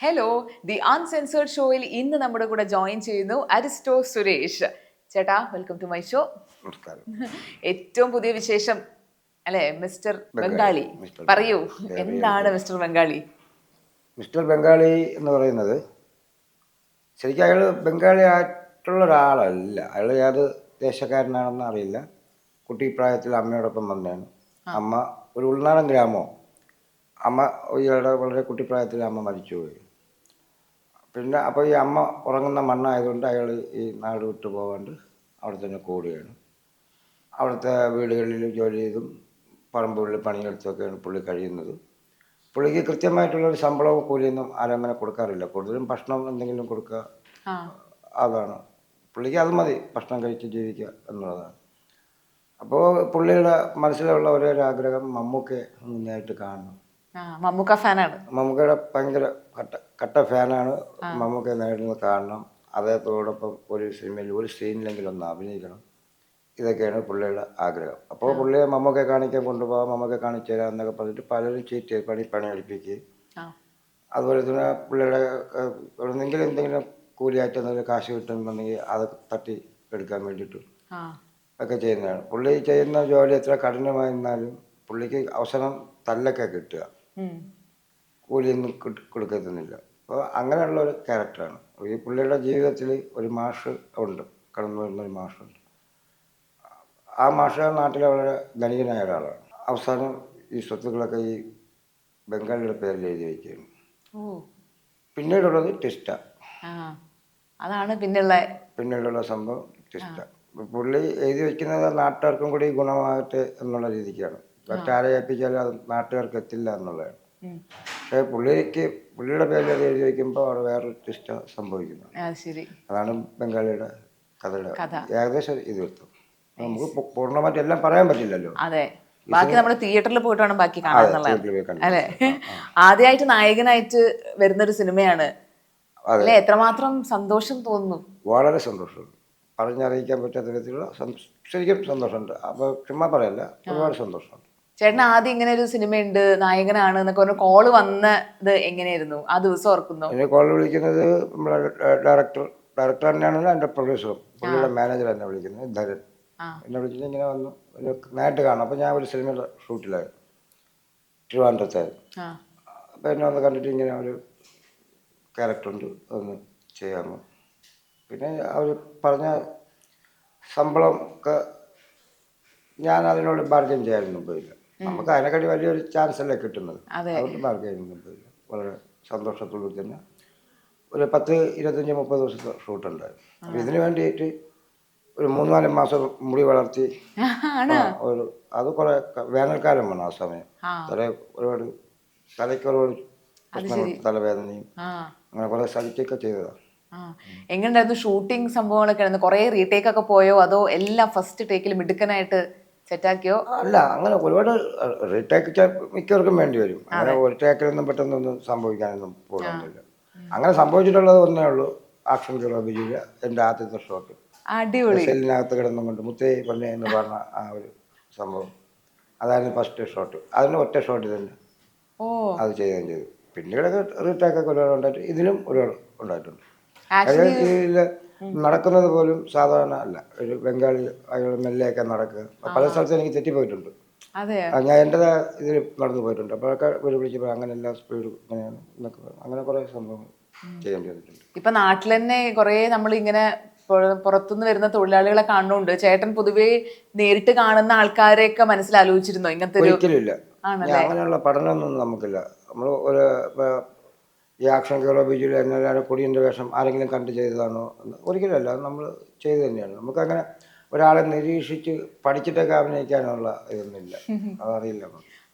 Hello the uncensored ഷോയിൽ ഇന്ന് നമ്മുടെ കൂടെ ജോയിൻ ചെയ്യുന്നു അരിസ്റ്റോ സുരേഷ്. ചേട്ടാ വെൽക്കം ടു മൈ ഷോ ഏറ്റവും പുതിയ വിശേഷം അല്ലെ മിസ്റ്റർ ബംഗാളി. പറയൂ എന്താണ് മിസ്റ്റർ ബംഗാളി? മിസ്റ്റർ ബംഗാളി എന്ന് പറയുന്നത് ശരിക്കും അയാൾ ബംഗാളി ആയിട്ടുള്ള ഒരാളല്ല. അയാൾ ഏത് ദേശക്കാരനാണെന്ന് അറിയില്ല. കുട്ടിപ്രായത്തിൽ അമ്മയോടൊപ്പം വന്നതാണ്. അമ്മ ഒരു ഉൾനാടൻ ഗ്രാമമോ അമ്മ ഇയാളുടെ വളരെ കുട്ടിപ്രായത്തിൽ അമ്മ മരിച്ചുപോയി. പിന്നെ അപ്പോൾ ഈ അമ്മ ഉറങ്ങുന്ന മണ്ണായതുകൊണ്ട് അയാൾ ഈ നാട് വിട്ടു പോകാണ്ട് അവിടെ തന്നെ കൂടുകയാണ്. അവിടുത്തെ വീടുകളിൽ ജോലി ചെയ്തും പറമ്പുകളിൽ പണിയെടുത്തൊക്കെയാണ് പുള്ളി കഴിയുന്നത്. പുള്ളിക്ക് കൃത്യമായിട്ടുള്ള ഒരു ശമ്പളവും കൂലിയൊന്നും ആരും അങ്ങനെ കൊടുക്കാറില്ല. കൂടുതലും ഭക്ഷണം എന്തെങ്കിലും കൊടുക്കുക. അതാണ്. പുള്ളിക്ക് അത് മതി. ഭക്ഷണം കഴിച്ച് ജീവിക്കുക എന്നുള്ളതാണ്. അപ്പോൾ പുള്ളിയുടെ മനസ്സിലുള്ള ഒരേ ഒരു ആഗ്രഹം മമ്മൂക്കെ നന്നായിട്ട് നേരിട്ട് കാണണം. മമ്മൂക്ക ഫാനാണ്. മമ്മൂക്കയുടെ ഭയങ്കര കട്ട കട്ട ഫാനാണ്. മമ്മൂക്ക നേരിടുന്ന കാരണം അദ്ദേഹത്തോടൊപ്പം ഒരു സിനിമയിൽ ഒരു സീനിലെങ്കിലും ഒന്ന് അഭിനയിക്കണം. ഇതൊക്കെയാണ് പുള്ളിയുടെ ആഗ്രഹം. അപ്പോൾ പുള്ളിയെ മമ്മൂക്കെ കാണിക്കാൻ കൊണ്ടുപോകാം മമ്മൂക്കെ കാണിച്ചു തരാം എന്നൊക്കെ പറഞ്ഞിട്ട് പലരും ചീറ്റ് ചെയ്ത് പണി പണി അതുപോലെ തന്നെ പുള്ളിയുടെ എവിടെന്നെങ്കിലും എന്തെങ്കിലും കൂലിയായിട്ട് എന്തെങ്കിലും കാശ് കിട്ടുന്നുണ്ടെങ്കിൽ അത് തട്ടി എടുക്കാൻ വേണ്ടിയിട്ട് ഒക്കെ ചെയ്യുന്നതാണ്. പുള്ളി ചെയ്യുന്ന ജോലി എത്ര കഠിനമായിരുന്നാലും പുള്ളിക്ക് അവസരം തല്ലൊക്കെ കിട്ടുക. കൂലിയൊന്നും കൊടുക്കത്തുന്നില്ല അപ്പോൾ അങ്ങനെയുള്ള ഒരു ക്യാരക്ടറാണ്. ഈ പുള്ളിയുടെ ജീവിതത്തിൽ ഒരു മാഷ് ഉണ്ട്. കടന്നു വരുന്ന ഒരു മാഷുണ്ട് ആ മാഷ നാട്ടിലെ വളരെ ധനികനായ ഒരാളാണ്. അവസാനം ഈ സ്വത്തുക്കളൊക്കെ ഈ ബംഗാളിയുടെ പേരിൽ എഴുതി വയ്ക്കുകയാണ്. പിന്നീടുള്ളത് ടിസ്റ്റ. അതാണ് പിന്നെയുള്ള പിന്നീടുള്ള സംഭവം ടിസ്റ്റ. പുള്ളി എഴുതി വയ്ക്കുന്നത് നാട്ടുകാർക്കും കൂടി ഗുണമാകട്ടെ എന്നുള്ള രീതിക്കാണ്. മറ്റാരെ ഏൽപ്പിച്ചാലും അത് നാട്ടുകാർക്ക് എത്തില്ല എന്നുള്ളതാണ്. പക്ഷേ പുള്ളിക്ക് പുള്ളിയുടെ പേരിൽ അത് എഴുതി വയ്ക്കുമ്പോൾ അവിടെ വേറൊരു ട്വിസ്റ്റ് സംഭവിക്കുന്നു. അത് അതാണ് ബംഗാളിയുടെ കഥയുടെ കഥ. ഏകദേശം ഇത് വൃത്തം നമുക്ക് പൂർണമായിട്ട് എല്ലാം പറയാൻ പറ്റില്ലല്ലോ. അതെ. ബാക്കി നമ്മൾ തിയേറ്ററിൽ പോയിട്ട് വേണം ബാക്കി കാണാൻ അല്ലെ? ആദ്യമായിട്ട് നായകനായിട്ട് വരുന്ന ഒരു സിനിമയാണ്. അല്ലെ? എത്രമാത്രം സന്തോഷം തോന്നുന്നു. വളരെ സന്തോഷം. പറഞ്ഞറിയിക്കാൻ പറ്റാത്ത വിധത്തിലുള്ള ശരിക്കും സന്തോഷമുണ്ട്. അപ്പോൾ ചുമ്മാ പറയല്ല. ഒരുപാട് സന്തോഷമുണ്ട് ചേട്ടൻ ആദ്യം ഇങ്ങനെ ഒരു സിനിമ സിനിമയുണ്ട് നായകനാണ് എന്നൊക്കെ പറഞ്ഞ കോൾ വന്നത് എങ്ങനെയായിരുന്നു? ആ ദിവസം ഓർക്കുന്നു? എന്നെ കോൾ വിളിക്കുന്നത് നമ്മളെ ഡയറക്ടർ ഡയറക്ടർ തന്നെയാണല്ലോ എന്റെ പ്രൊഡ്യൂസറും പുള്ളിയുടെ മാനേജർ എന്നെ വിളിക്കുന്നത് ധരൻ. എന്നെ വിളിച്ചിട്ട് ഇങ്ങനെ വന്നു. ഒരു നേരിട്ട് കാണാം അപ്പോൾ ഞാൻ ഒരു സിനിമയുടെ ഷൂട്ടിലായിരുന്നു. തിരുവനന്തപുരത്തായിരുന്നു ആ. അപ്പോൾ എന്നെ വന്ന് കണ്ടിട്ട് ഇങ്ങനെ ഒരു ക്യാരക്ടറുണ്ട് ഒന്ന് ചെയ്യാമെന്ന് പിന്നെ അവർ പറഞ്ഞ ശമ്പളം ഒക്കെ ഞാൻ അതിനോട് ബാർഗൻ ചെയ്യാനൊന്നും പോയില്ല നമുക്ക് അതിനെക്കാട്ടി വലിയൊരു ചാൻസ് അല്ലേ കിട്ടുന്നത്? അതെ. അതുകൊണ്ട് ബാർഗൈൻ വളരെ സന്തോഷത്തോടു തന്നെ. ഒരു പത്ത് ഇരുപത്തഞ്ച് മുപ്പത് ദിവസത്തെ ഷൂട്ടുണ്ടായിരുന്നു അപ്പം ഇതിന് വേണ്ടിയിട്ട് ഒരു മൂന്ന് നാല് മാസം മുടി വളർത്തി ഒരു അത് കുറെ ക- വേനൽക്കാലം വേണം ആ സമയം. തല ഒരുപാട് തലയ്ക്ക് ഒരുപാട് പ്രശ്നങ്ങൾ തലവേദനയും അങ്ങനെ കുറെ സഹിക്കൊക്കെ ചെയ്തതാണ് എങ്ങനെയായിരുന്നു ഷൂട്ടിംഗ് സംഭവങ്ങളൊക്കെ ആയിരുന്നു. കുറെ റീടേക്ക് ഒക്കെ പോയോ? അതോ എല്ലാം ഫസ്റ്റ് ടേക്കിൽ മിടുക്കനായിട്ട് സെറ്റാക്കിയോ? അല്ല അങ്ങനെ ഒരുപാട് റീടേക്ക് മിക്കവർക്കും വേണ്ടി വരും. അങ്ങനെ ഒരു ടേക്കിലൊന്നും പെട്ടെന്നൊന്നും സംഭവിക്കാനൊന്നും പോകുന്നില്ല അങ്ങനെ സംഭവിച്ചിട്ടുള്ളത് ഒന്നേ ഉള്ളൂ. ആക്ഷൻ കിളോ എന്റെ എന്റെ ആദ്യത്തെ ഷോട്ട്. അടിപൊളി. സെല്ലിനകത്ത് കിടന്നും കൊണ്ട് മുത്തേ പൊന്നെ എന്ന് പറഞ്ഞ ആ ഒരു സംഭവം. അതായിരുന്നു ഫസ്റ്റ് ഷോട്ട് അതിന് ഒറ്റ ഷോട്ട് തന്നെ ഓ. അത് ചെയ്യുകയും ചെയ്തു. പിന്നീടൊക്കെ റീടേക്കൊക്കെ ഒരുപാട് ഉണ്ടായിട്ട് ഇതിലും ഒരുപാട് ഉണ്ടായിട്ടുണ്ട്. നടക്കുന്നത് പോലും സാധാരണ അല്ല. ഒരു ബംഗാളി അയാൾ മെല്ലെയൊക്കെ നടക്കുക. പല സ്ഥലത്തും എനിക്ക് തെറ്റിപ്പോയിട്ടുണ്ട്. ഞാൻ എന്റെ ഇതിൽ നടന്നു പോയിട്ടുണ്ട്. അപ്പോഴൊക്കെ വീട് വിളിച്ചപ്പോൾ അങ്ങനെ എല്ലാ സ്പീഡ് ഇങ്ങനെയാണ് എന്നൊക്കെ അങ്ങനെ കുറേ സംഭവങ്ങൾ ചെയ്യേണ്ടി വന്നിട്ടുണ്ട്. ഇപ്പൊ നാട്ടിൽ തന്നെ കുറെ നമ്മൾ ഇങ്ങനെ പുറ- പുറത്തുനിന്ന് വരുന്ന തൊഴിലാളികളെ കാണുന്നുണ്ട്. ചേട്ടൻ പൊതുവേ നേരിട്ട് കാണുന്ന ആൾക്കാരെയൊക്കെ മനസ്സിലാലോചിച്ചിരുന്നോ ഇങ്ങനത്തെ ഒരു ഒരിക്കലും ഇല്ല. അങ്ങനെയുള്ള പഠനമൊന്നും നമുക്കില്ല. നമ്മൾ ഒരു ഈ ആക്ഷൻ ഹീറോ ബിജുവിൽ എല്ലാവരും കൊടിയന്റെ വേഷം ആരെങ്കിലും കണ്ട് ചെയ്തതാണോ? എന്ന് ഒരിക്കലും അല്ല അത് നമ്മൾ ചെയ്തു തന്നെയാണ്. നമുക്കങ്ങനെ ഒരാളെ നിരീക്ഷിച്ച് പഠിച്ചിട്ടൊക്കെ അഭിനയിക്കാനുള്ള ഇതൊന്നുമില്ല. അതറിയില്ല.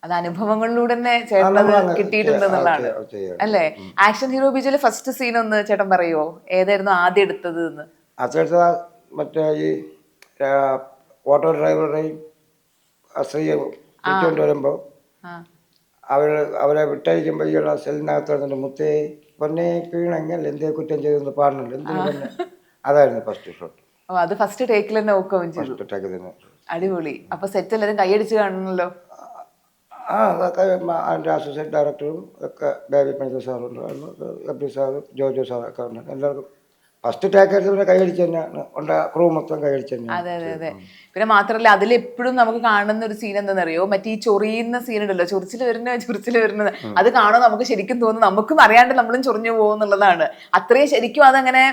അത് അനുഭവങ്ങളിലൂടെ തന്നെ നമ്മളങ്ങ് കിട്ടിയിട്ടുണ്ടെന്നുള്ളതാണ്. അല്ലേ? ആക്ഷൻ ഹീറോ ബീച്ചിലെ ഫസ്റ്റ് സീൻ ഒന്ന് ചേട്ടൻ പറയുമോ ഏതായിരുന്നു ആദ്യം എടുത്തത് എന്ന്? അച്ചേട്ട മറ്റേ ഈ ഓട്ടോ ഡ്രൈവറുടെയും സ്ത്രീയെ വിളിച്ചുകൊണ്ട് വരുമ്പോൾ അവർ അവരെ വിട്ടയക്കുമ്പോൾ ഈ സെല്ലിനകത്ത് വന്നിട്ട് മുത്തേ പൊന്നെ കീണെങ്കിൽ എന്തേ കുറ്റം ചെയ്തെന്ന് പാടുന്നുണ്ട്. എന്തിനു പൊന്നെ? അതായിരുന്നു ഫസ്റ്റ് ഷോട്ട് ഓ അത് ഫസ്റ്റ് ടേക്കിൽ തന്നെ ചെയ്തു. ഫസ്റ്റ് ടേക്ക് തന്നെ അടിപൊളി. അപ്പൊ സെറ്റ് എല്ലാവരും കൈയടിച്ച് കാണണല്ലോ? ആ അതൊക്കെ അതിന്റെ ഡയറക്ടറും ഒക്കെ ബേബി പണിക്കർ സാറുണ്ട് എബി സാറും ജോജോ സാറൊക്കെ ഉണ്ട്. എല്ലാവർക്കും ഫസ്റ്റ് ടാക്കേഴ്സ് പിന്നെ കൈയടിച്ച് തന്നെയാണ് ഉണ്ട ക്രൂ മൊത്തം കൈയടിച്ച് അതെ അതെ അതെ. പിന്നെ മാത്രല്ല അതിൽ എപ്പോഴും നമുക്ക് കാണുന്ന ഒരു സീൻ എന്താണെന്നറിയോ മറ്റേ ഈ ചൊറിയുന്ന സീൻ ഉണ്ടല്ലോ ചൊറിച്ചിൽ വരുന്ന ചൊറിച്ചിൽ വരുന്നത്. അത് കാണുമ്പോൾ നമുക്ക് ശരിക്കും തോന്നുന്നു നമുക്കും അറിയാണ്ട് നമ്മളും ചൊറിഞ്ഞു പോകുന്നുള്ളതാണ് അത്രയും ശരിക്കും അതങ്ങനെ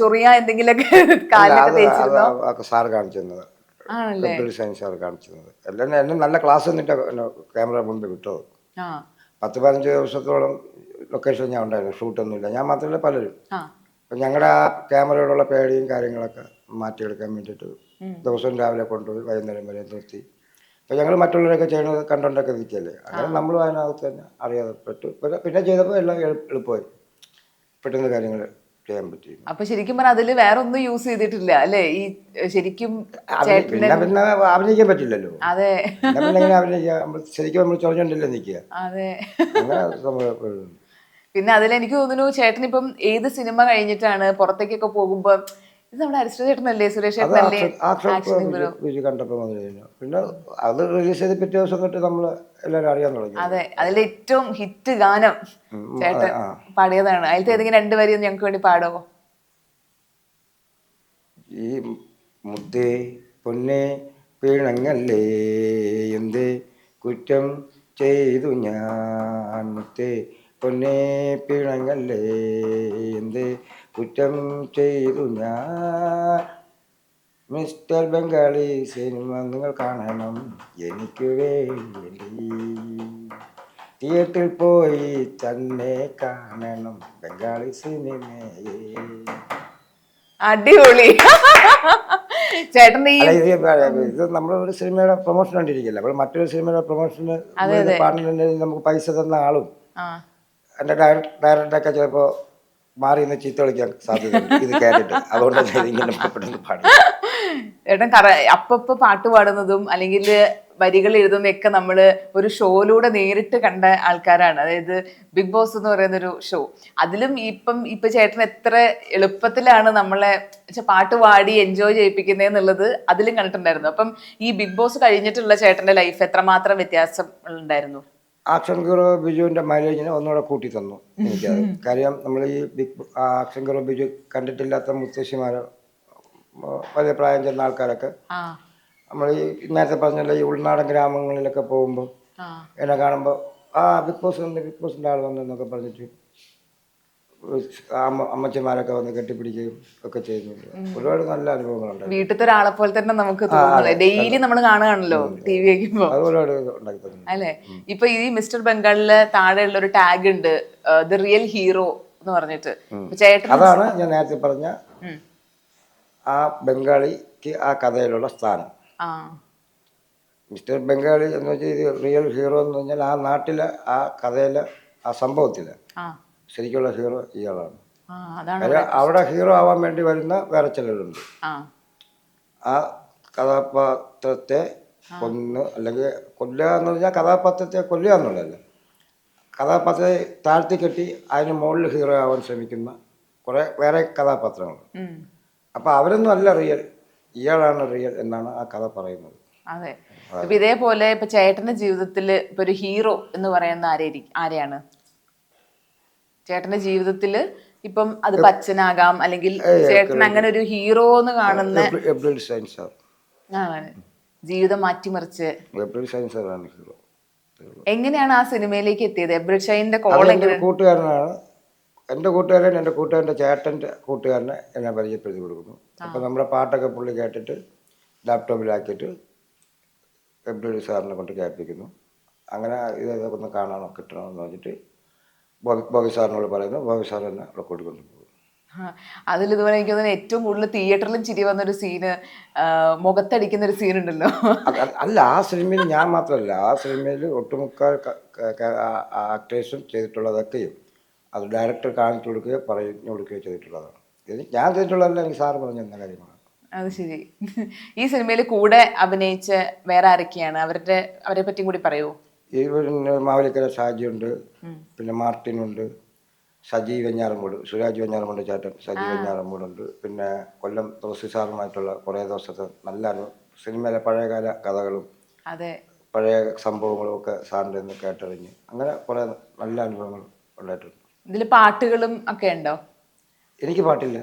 ചൊറിയാ എന്തെങ്കിലുമൊക്കെ കാലിലൊക്കെ തേച്ചിരുന്നോ? സാർ സാർ എല്ലാം എന്നെ നല്ല ക്ലാസ് എന്നിട്ട് ക്യാമറ മുമ്പിൽ വിട്ടത് പത്ത് പതിനഞ്ച് ദിവസത്തോളം ലൊക്കേഷൻ ഞാൻ ഉണ്ടായിരുന്നു. ഷൂട്ടൊന്നുമില്ല ഞാൻ മാത്രമല്ല പലരും. അപ്പം ഞങ്ങളുടെ ആ ക്യാമറയോടുള്ള പേടിയും കാര്യങ്ങളൊക്കെ മാറ്റിയെടുക്കാൻ വേണ്ടിയിട്ട് ദിവസവും രാവിലെ കൊണ്ടുപോയി വൈകുന്നേരം വരെ നിർത്തി. അപ്പം ഞങ്ങൾ മറ്റുള്ളവരൊക്കെ ചെയ്യുന്നത് കണ്ടോണ്ടൊക്കെ നിൽക്കല്ലേ അങ്ങനെ നമ്മളും അതിനകത്ത് തന്നെ അറിയാതെ പെട്ടു. പിന്നെ ചെയ്തപ്പോൾ എല്ലാം എളു- എളുപ്പമായി. പെട്ടെന്ന് കാര്യങ്ങൾ ചെയ്യാൻ പറ്റി അപ്പൊ ശരിക്കും പറഞ്ഞാൽ അതിൽ വേറെ ഒന്നും യൂസ് ചെയ്തിട്ടില്ല അല്ലേ? ഈ ശരിക്കും പിന്നെ പിന്നെ അഭിനയിക്കാൻ പറ്റില്ലല്ലോ. അതെ. പിന്നെ എങ്ങനെ നമ്മൾ ശരിക്കും നമ്മൾ ചൊറഞ്ഞോണ്ടല്ലേ നിൽക്കുക. അതെ. അങ്ങനെ സംഭവം. പിന്നെ അതിൽ എനിക്ക് തോന്നുന്നു ചേട്ടൻ ഇപ്പം ഏത് സിനിമ കഴിഞ്ഞിട്ടാണ് പുറത്തേക്കൊക്കെ പോകുമ്പോ ഇത് നമ്മുടെ അരിസ്റ്റോ ചേട്ടനല്ലേ സുരേഷ് ചേട്ടനല്ലേ കണ്ടപ്പോൾ പിന്നെ അത് റിലീസ് ചെയ്ത് പിറ്റേ ദിവസം തൊട്ട് നമ്മൾ എല്ലാവരും അറിയാൻ തുടങ്ങി. അതെ അതിലെ ഏറ്റവും ഹിറ്റ് ഗാനം ചേട്ടൻ. പാടിയതാണ്. അതിലത്തെ ഏതെങ്കിലും രണ്ടുപേരും ഞങ്ങൾക്ക് വേണ്ടി പാടുമോ ഈ മുത്തേ പൊന്നെ പിണങ്ങല്ലേ എന്തേ കുറ്റം ചെയ്തു ഞാൻ മുത്തേ പൊന്നെ പിണങ്ങല്ലേ എന്ത് കുറ്റം ചെയ്തു ഞാൻ? മിസ്റ്റർ ബംഗാളി സിനിമ നിങ്ങൾ കാണണം. എനിക്ക് വേണ്ടി തിയേറ്ററിൽ പോയി തന്നെ കാണണം. ബംഗാളി സിനിമയെ. അടിപൊളി. ചേട്ടൻ ഈ ഇത് ഒരു സിനിമയുടെ പ്രൊമോഷൻ കണ്ടിരിക്കില്ല? അപ്പോൾ മറ്റൊരു സിനിമയുടെ പ്രൊമോഷന് പാടുന്നുണ്ടെങ്കിൽ നമുക്ക് പൈസ തന്ന ആളും എന്റെ ഡയറക്ടറൊക്കെ ചിലപ്പോൾ മാറി നിന്ന് ചീത്ത വിളിക്കാൻ സാധ്യതയുണ്ട്. ഇത് അപ്പപ്പ പാട്ട് പാടുന്നതും അല്ലെങ്കിൽ വരികൾ എഴുതുന്നതൊക്കെ നമ്മൾ ഒരു ഷോയിലൂടെ നേരിട്ട് കണ്ട ആൾക്കാരാണ്. അതായത് ബിഗ് ബോസ് എന്ന് പറയുന്ന ഒരു ഷോ. അതിലും ഇപ്പം ഇപ്പൊ ചേട്ടൻ എത്ര എളുപ്പത്തിലാണ് നമ്മളെ പാട്ട് പാടി എൻജോയ് ചെയ്യിപ്പിക്കുന്നതെന്നുള്ളത് അതിലും കണ്ടിട്ടുണ്ടായിരുന്നു. അപ്പം ഈ ബിഗ് ബോസ് കഴിഞ്ഞിട്ടുള്ള ചേട്ടന്റെ ലൈഫ് എത്രമാത്രം വ്യത്യാസം ഉണ്ടായിരുന്നു? ആക്ഷൻ ഹീറോ ബിജുവിന്റെ മൈലേജിനെ ഒന്നുകൂടെ കൂട്ടി തന്നു എനിക്കത് കാര്യം നമ്മൾ ഈ ബിഗ് ആക്ഷൻ ഹീറോ ബിജു കണ്ടിട്ടില്ലാത്ത മുത്തശ്ശിമാർ വലിയ പ്രായം ചെന്ന ആൾക്കാരൊക്കെ നമ്മൾ ഈ നേരത്തെ പറഞ്ഞല്ലോ ഈ ഉൾനാടൻ ഗ്രാമങ്ങളിലൊക്കെ പോകുമ്പോൾ എന്നെ കാണുമ്പോൾ ആ ബിഗ് ബോസ് വന്ന് ബിഗ് ബോസിന്റെ ആൾ വന്നു എന്നൊക്കെ പറഞ്ഞിട്ട് അമ്മ അമ്മച്ചിമാരൊക്കെ വന്ന് കെട്ടിപ്പിടിക്കുകയും ഒക്കെ ചെയ്യുന്നുണ്ട്. ഒരുപാട് നല്ല അനുഭവങ്ങളുണ്ട് വീട്ടിലത്തെ ഒരാളെ പോലെ തന്നെ നമുക്ക് ഡെയിലി നമ്മൾ കാണുകയാണല്ലോ ടി വി അല്ലെ? ഇപ്പൊ ഈ മിസ്റ്റർ ബംഗാളിൽ താഴെയുള്ള ഒരു ടാഗ് ഉണ്ട് ദ റിയൽ ഹീറോ എന്ന് പറഞ്ഞിട്ട്. ചേട്ടൻ അതാണ് ഞാൻ നേരത്തെ പറഞ്ഞ. ആ ബംഗാളിക്ക് ആ കഥയിലുള്ള സ്ഥാനം. മിസ്റ്റർ ബംഗാളി എന്ന് വെച്ചാൽ ഇത് റിയൽ ഹീറോ എന്ന് പറഞ്ഞാൽ ആ നാട്ടിലെ ആ കഥയിലെ ആ സംഭവത്തിലെ ശരിക്കുള്ള ഹീറോ ഇയാളാണ്. അവിടെ ഹീറോ ആവാൻ വേണ്ടി വരുന്ന വേറെ ചിലരുണ്ട്. ആ. കഥാപാത്രത്തെ കൊന്ന് അല്ലെങ്കിൽ കൊല്ലുക എന്ന് പറഞ്ഞാൽ കഥാപാത്രത്തെ കൊല്ലുക എന്നുള്ളതല്ല. കഥാപാത്രത്തെ താഴ്ത്തി കെട്ടി അതിന് മുകളിൽ ഹീറോ ആവാൻ ശ്രമിക്കുന്ന കുറേ വേറെ കഥാപാത്രങ്ങൾ അപ്പൊ അപ്പോൾ അവരൊന്നും അല്ല റിയൽ. ഇയാളാണ് റിയൽ എന്നാണ് ആ കഥ പറയുന്നത്. അതെ. ഇതേപോലെ ഇപ്പൊ ചേട്ടന്റെ ജീവിതത്തിൽ ഇപ്പൊ ഒരു ഹീറോ എന്ന് പറയുന്ന ആരെ ആരെയാണ്? ചേട്ടന്റെ ജീവിതത്തിൽ ഇപ്പം അത് പച്ചനാകാം അല്ലെങ്കിൽ ചേട്ടൻ അങ്ങനെ ഒരു ഹീറോ എന്ന് കാണുന്ന എബ്രിൽ സാർ. ജീവിതം മാറ്റിമറിച്ച്. എബ്രിൽ സയൻസ് സാറാണ് ഹീറോ. എങ്ങനെയാണ് ആ സിനിമയിലേക്ക് എത്തിയത്? എബ്രിഷൈന്റെ കോൾ അത് എന്റെ എങ്ങനെ? കൂട്ടുകാരനാണ്. എന്റെ കൂട്ടുകാരൻ എന്റെ കൂട്ടുകാരന്റെ ചേട്ടന്റെ കൂട്ടുകാരനെ എന്നെ പരിചയപ്പെടുത്തി കൊടുക്കുന്നു. അപ്പോൾ നമ്മുടെ പാട്ടൊക്കെ പുള്ളി കേട്ടിട്ട് ലാപ്ടോപ്പിലാക്കിയിട്ട് എബ്രിൽ സാറിനെ കൊണ്ട് കേൾപ്പിക്കുന്നു. അങ്ങനെ ഇതൊക്കെ ഒന്ന് കാണാനോ കിട്ടണമെന്ന് വെച്ചിട്ട് ബോബി സാറിനോട് പറയുന്നു ബോബി സാർ തന്നെ കൂട്ടിക്കൊണ്ട് പോകും അതിൽ ഇതുപോലെ എനിക്ക് തോന്നുന്നു ഏറ്റവും കൂടുതൽ തിയേറ്ററിലും ചിരി വന്നൊരു സീന് മുഖത്തടിക്കുന്ന ഒരു സീൻ ഉണ്ടല്ലോ. അല്ല ആ സിനിമയിൽ ഞാൻ മാത്രമല്ല ആ സിനിമയിൽ ഒട്ടുമുക്കാൽ ആക്ടേഴ്സും ചെയ്തിട്ടുള്ളതൊക്കെയും അത് ഡയറക്ടർ കാണിച്ചു കൊടുക്കുകയോ പറഞ്ഞു കൊടുക്കുകയോ ചെയ്തിട്ടുള്ളതാണ്. ഇത് ഞാൻ ചെയ്തിട്ടുള്ളതല്ല എനിക്ക് സാറ് പറഞ്ഞു തന്ന കാര്യമാണ് അത് ശരി. ഈ സിനിമയിൽ കൂടെ അഭിനയിച്ച വേറെ ആരൊക്കെയാണ്? അവരുടെ അവരെ പറ്റിയും കൂടി പറയൂ? ഈ പിന്നെ മാവലിക്കര ഷാജിയുണ്ട് പിന്നെ മാർട്ടിനുണ്ട് സജി വെഞ്ഞാറമൂട് സുരാജ് വെഞ്ഞാറമൂട് ചേട്ടൻ സജി വെഞ്ഞാറമൂടുണ്ട്. പിന്നെ കൊല്ലം തുളസി സാറുമായിട്ടുള്ള കുറേ ദിവസത്തെ നല്ല സിനിമയിലെ പഴയകാല കഥകളും അതെ. പഴയ സംഭവങ്ങളും ഒക്കെ സാറിന്റെ നിന്ന് കേട്ടറിഞ്ഞ് അങ്ങനെ കുറേ നല്ല അനുഭവങ്ങൾ ഉണ്ടായിട്ടുണ്ട്. ഇതിൽ പാട്ടുകളും ഒക്കെ ഉണ്ടോ? എനിക്ക് പാട്ടില്ല.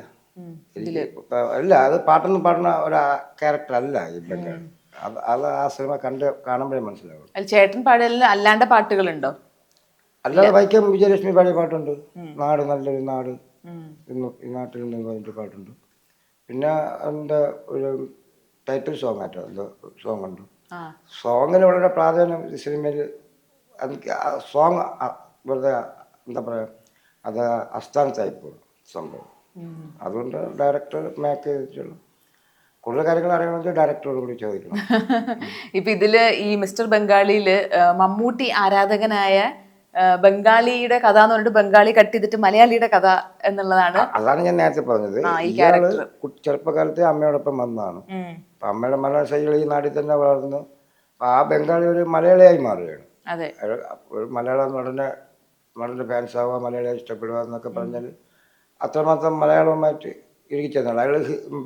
അല്ല എനിക്ക് അത് പാട്ടൊന്നും പാടുന്ന ഒരു ക്യാരക്ടർ അല്ല ബംഗാൾ അത് ആ സിനിമ കണ്ട് കാണുമ്പോഴേ മനസ്സിലാവും അതിൽ ചേട്ടൻ പാടലിൽ അല്ലാണ്ട് പാട്ടുകളുണ്ടോ? അല്ലാതെ വൈക്കം വിജയലക്ഷ്മി പാടിയ പാട്ടുണ്ട്. നാട് നല്ലൊരു നാട്. ഇന്ന് ഈ നാട്ടിൽ നിന്ന് പറഞ്ഞിട്ട് പാട്ടുണ്ട്. പിന്നെ അതിന്റെ ഒരു ടൈറ്റിൽ സോങ് ആയിട്ടോ എന്തോ സോങ് ഉണ്ട് സോങ്ങിന് വളരെ പ്രാധാന്യം ഈ സിനിമയിൽ. എനിക്ക് ആ സോങ് വെറുതെ എന്താ പറയുക അത് അസ്ഥാനത്തായി പോകും സംഭവം. അതുകൊണ്ട് ഡയറക്ടർ മേക്ക് ചെയ്തിട്ടുള്ളൂ. കൂടുതൽ കാര്യങ്ങൾ അറിയണമെങ്കിൽ ഡയറക്ടറോട് കൂടി ചോദിക്കണം. ഇപ്പൊ ഇതിൽ ഈ മിസ്റ്റർ ബംഗാളിയിൽ മമ്മൂട്ടി ആരാധകനായ ബംഗാളിയുടെ കഥ എന്ന് പറഞ്ഞിട്ട് ബംഗാളി കട്ട് ചെയ്തിട്ട് മലയാളിയുടെ കഥ എന്നുള്ളതാണ്. അതാണ് ഞാൻ നേരത്തെ പറഞ്ഞത്. ഇയാൾ ചെറുപ്പകാലത്ത് അമ്മയോടൊപ്പം വന്നതാണ്. അപ്പൊ അമ്മയുടെ മലയാള ശൈലി ഈ നാട്ടിൽ തന്നെ വളർന്നു. അപ്പൊ ആ ബംഗാളി ഒരു മലയാളിയായി മാറുകയാണ്. ഒരു മലയാള നടനെ നടന്റെ ഫാൻസ് ആവുക മലയാളിയെ ഇഷ്ടപ്പെടുക എന്നൊക്കെ പറഞ്ഞാൽ അത്രമാത്രം മലയാളവുമായിട്ട് ഇരിക്കുന്നതാണ് അയാൾ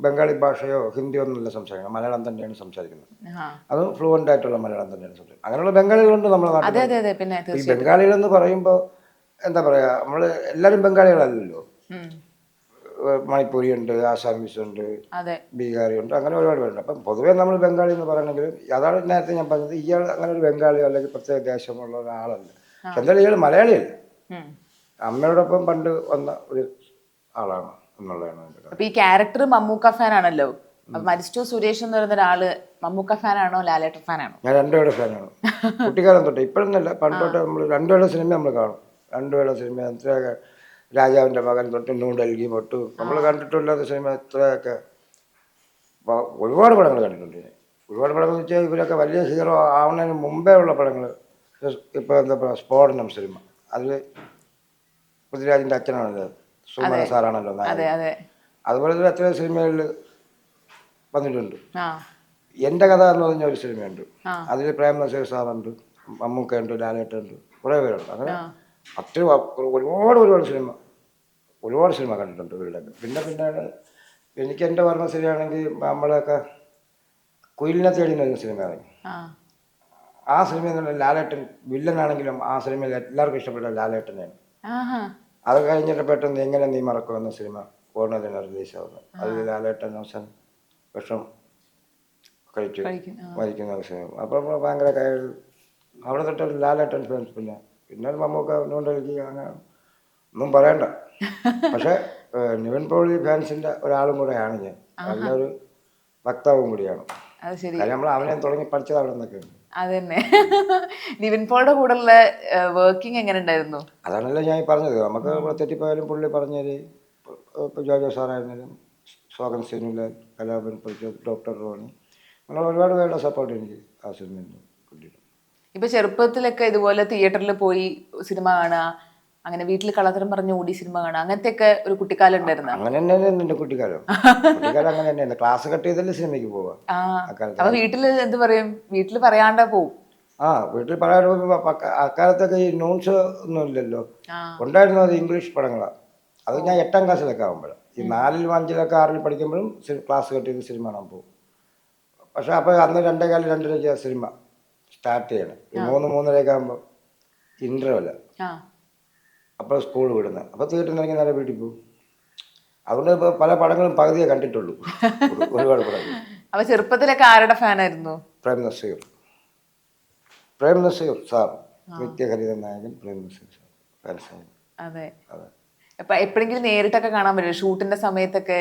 ബംഗാളി ഭാഷയോ ഹിന്ദിയോ ഒന്നുമില്ല സംസാരിക്കുന്നത്. മലയാളം തന്നെയാണ് സംസാരിക്കുന്നത്. അത് ഫ്ലുവന്റ് ആയിട്ടുള്ള മലയാളം തന്നെയാണ് സംസാരിക്കുന്നത്. അങ്ങനെയുള്ള ബംഗാളികളുണ്ട് നമ്മുടെ നാട്ടിൽ. ഈ ബംഗാളികളെന്ന് പറയുമ്പോൾ എന്താ പറയുക നമ്മൾ എല്ലാവരും ബംഗാളികളല്ലല്ലോ. മണിപ്പൂരി ഉണ്ട് ആസാമീസ് ഉണ്ട് ബീഹാറി ഉണ്ട് അങ്ങനെ ഒരുപാട് പേരുണ്ട്. അപ്പം പൊതുവേ നമ്മൾ ബംഗാളി എന്ന് പറയണമെങ്കിൽ അതാണ് നേരത്തെ ഞാൻ പറഞ്ഞത്. ഇയാൾ അങ്ങനെ ഒരു ബംഗാളിയോ അല്ലെങ്കിൽ പ്രത്യേക ദേശമുള്ള ഒരാളല്ല. പക്ഷെ എന്തായാലും ഇയാൾ മലയാളിയല്ല. അമ്മയോടൊപ്പം പണ്ട് വന്ന ഒരു ആളാണ്. എന്നുള്ളതാണ് അപ്പൊ ഈ ക്യാരക്ടർ മമ്മൂക്ക ഫാൻ ആണല്ലോ മരിച്ചു മരിസ്റ്റോ സുരേഷ് എന്ന് പറയുന്ന ഒരാൾ മമ്മൂക്ക ഫാൻ ആണോ ലാലേട്ടൻ ഫാൻ ആണോ ഞാൻ രണ്ടുപേരുടെ ഫാനാണ്. കുട്ടിക്കാലം തൊട്ട് ഇപ്പോഴൊന്നുമല്ല പണ്ട് തൊട്ട് നമ്മൾ രണ്ടുപേരുടെ സിനിമ നമ്മൾ കാണും. രണ്ടുപേരുടെ സിനിമ എത്രയൊക്കെ രാജാവിന്റെ മകൻ തൊട്ട് ന്യൂഡൽഹി തൊട്ട് നമ്മൾ കണ്ടിട്ടില്ലാത്ത സിനിമ എത്രയൊക്കെ ഒരുപാട് പടങ്ങൾ കണ്ടിട്ടുണ്ട് ഞാൻ ഒരുപാട് പടങ്ങൾ എന്ന് വെച്ചാൽ ഇവരൊക്കെ വലിയ ഹീറോ ആവുന്നതിന് മുമ്പേ ഉള്ള പടങ്ങൾ ഇപ്പോൾ എന്താ പറയുക സ്ഫോടനം സിനിമ. അതിൽ പൃഥ്വിരാജിന്റെ അച്ഛനാണല്ലോ സുമന സാറാണല്ലോ അതെ അതെ. അതുപോലെ തന്നെ എത്ര സിനിമകളിൽ വന്നിട്ടുണ്ട്. എന്റെ കഥ എന്ന് പറഞ്ഞ ഒരു സിനിമയുണ്ട്. അതിൽ പ്രേം നസീർ സാറുണ്ട് മമ്മൂക്കയുണ്ട് ലാലേട്ടുണ്ട് കുറേ പേരുണ്ട്. അങ്ങനെ അത്ര ഒരുപാട് ഒരുപാട് സിനിമ ഒരുപാട് സിനിമ കണ്ടിട്ടുണ്ട് ഇവരുടെ പിന്നെ പിന്നെ എനിക്ക് എന്റെ ഓർമ്മ ശരിയാണെങ്കിൽ നമ്മളൊക്കെ കുയിലിനെ തേടി പറഞ്ഞ സിനിമ ഇറങ്ങി ആ. സിനിമ ലാലേട്ടൻ വില്ലനാണെങ്കിലും ആ സിനിമയിൽ എല്ലാവർക്കും ഇഷ്ടപ്പെട്ട ലാലേട്ടനെയാണ്. അത് കഴിഞ്ഞിട്ട് പെട്ടെന്ന് എങ്ങനെ നീ മറക്കും എന്ന സിനിമ ഓർണതിന് റിലീസാവുന്നു അതിൽ ലാലേട്ടൻ അവസാനം വിഷം കഴിച്ചു. മരിക്കുന്ന സിനിമ. അപ്പോൾ നമ്മൾ ഭയങ്കര കയറി അവിടെ തൊട്ട് ലാലേട്ടൻ ഫാൻസ് പിന്നെ. പിന്നെ മമ്മൂക്ക ന്യൂഡൽഹി അങ്ങനെ ഒന്നും പറയണ്ട. പക്ഷേ നിവൻ പോളി ഫാൻസിന്റെ ഒരാളും കൂടെയാണ് ഞാൻ. നല്ലൊരു വക്താവും കൂടിയാണ്. കാര്യം നമ്മൾ അവനെ തുടങ്ങി പഠിച്ചത് അവിടെ നിന്നൊക്കെയാണ്. അതന്നെ. നിവിൻ പോളുടെ കൂടെയുള്ള വർക്കിംഗ് എങ്ങനെ ഉണ്ടായിരുന്നു? അതാണല്ലോ ഞാൻ പറഞ്ഞത്. നമുക്ക് ഇവിടെ തെറ്റിപ്പോയാലും പുള്ളി പറഞ്ഞത് ഇപ്പോൾ ജോജോ സാറായിരുന്നാലും സ്വാഗൻ സിനിമ കലാപൻ ഡോക്ടർ റോണി അങ്ങനെ ഒരുപാട് പേരുടെ സപ്പോർട്ട് എനിക്ക് ആ സിനിമയിൽ കിട്ടിയിട്ടുണ്ട്. ഇപ്പൊ ചെറുപ്പത്തിലൊക്കെ ഇതുപോലെ തിയേറ്ററിൽ പോയി സിനിമ കാണുക അങ്ങനെ വീട്ടിൽ കളത്തരം പറഞ്ഞ് ഓടി സിനിമ കാണാം. അങ്ങനത്തെ ഒക്കെ ഒരു കുട്ടിക്കാലം ഉണ്ടായിരുന്നു? അങ്ങനെ തന്നെയായിരുന്നു എന്റെ കുട്ടിക്കാലം. കുട്ടിക്കാലം അങ്ങനെ തന്നെയാണ് ക്ലാസ് കട്ട് ചെയ്തല്ലേ സിനിമയ്ക്ക് പോവാ? അപ്പൊ വീട്ടിൽ എന്ത് പറയും? വീട്ടിൽ പറയാണ്ട പോവും. ആ വീട്ടിൽ പറയാൻ അക്കാലത്തൊക്കെ ഈ നോൺസ് ഒന്നും ഇല്ലല്ലോ. ഉണ്ടായിരുന്നു അത് ഇംഗ്ലീഷ് പടങ്ങളാണ് അത് ഞാൻ എട്ടാം ക്ലാസ്സിലൊക്കെ ആകുമ്പോഴാണ് ഈ നാലിലും അഞ്ചിലൊക്കെ ആറിൽ പഠിക്കുമ്പോഴും ക്ലാസ് കട്ട് ചെയ്ത് സിനിമ കാണാൻ പോകും പക്ഷെ അപ്പോൾ അന്ന് രണ്ടേ കാലം രണ്ടരയ്ക്ക് സിനിമ സ്റ്റാർട്ട് ചെയ്യണം. മൂന്ന് മൂന്നരയൊക്കെ ആകുമ്പോൾ ഇന്റർവെല്ല അപ്പോൾ സ്കൂൾ വിടുന്നത്. അപ്പോൾ തിയേറ്ററിൽ ഇറങ്ങി നേരെ വീട്ടിൽ പോകും അതുകൊണ്ട് ഇപ്പോൾ പല പടങ്ങളും പകുതിയെ കണ്ടിട്ടുള്ളൂ. ഒരുപാട് പടങ്ങൾ. അപ്പൊ ചെറുപ്പത്തിലൊക്കെ ആരുടെ ഫാനായിരുന്നു പ്രേം നസീർ. പ്രേം നസീർ സാർ. നിത്യഹരിത നായകൻ പ്രേം നസീർ സാർ. ഫാൻസ് അതെ. അതെ. അപ്പൊ എപ്പോഴെങ്കിലും നേരിട്ടൊക്കെ കാണാൻ പറ്റും ഷൂട്ടിന്റെ സമയത്തൊക്കെ